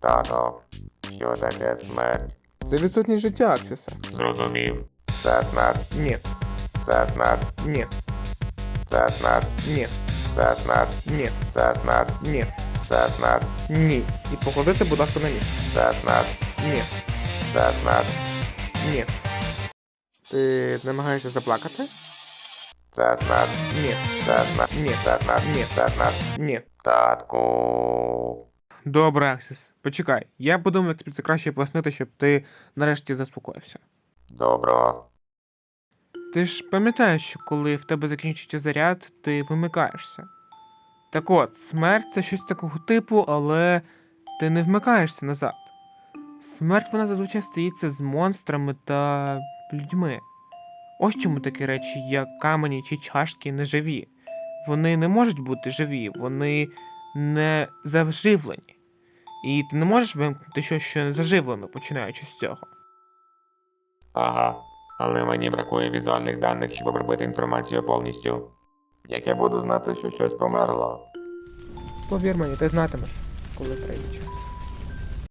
Тато, що таке смерть? Це відсутність життя Аксіса. Зрозумів. Це смерть, Ні, це смерть, ні, це смерть, ні, це смерть, ні, це смерть, ні, це смерть, ні. І поклади будь ласка, на місце. це смерть, Ні, це смерть, ні. Ти намагаєшся заплакати? це смерть, Ні, це смерть, Ні. це смерть, Ні. це смерть. ні. Татку. Добре, Аксіс. Почекай. Я подумаю, як тобі це краще пояснити, щоб ти нарешті заспокоївся. Доброго. Ти ж пам'ятаєш, що коли в тебе закінчується заряд, ти вимикаєшся. Так от, смерть це щось такого типу, але ти не вмикаєшся назад. Смерть вона зазвичай стається з монстрами та людьми. Ось чому такі речі, як камені чи чашки, не живі. Вони не можуть бути живі, вони не заживлені. І ти не можеш вимкнути щось, що не заживлено, починаючи з цього. Ага. Але мені бракує візуальних даних, щоб обробити інформацію повністю. Як я буду знати, що щось померло? Повір мені, ти знатимеш, коли прийде час.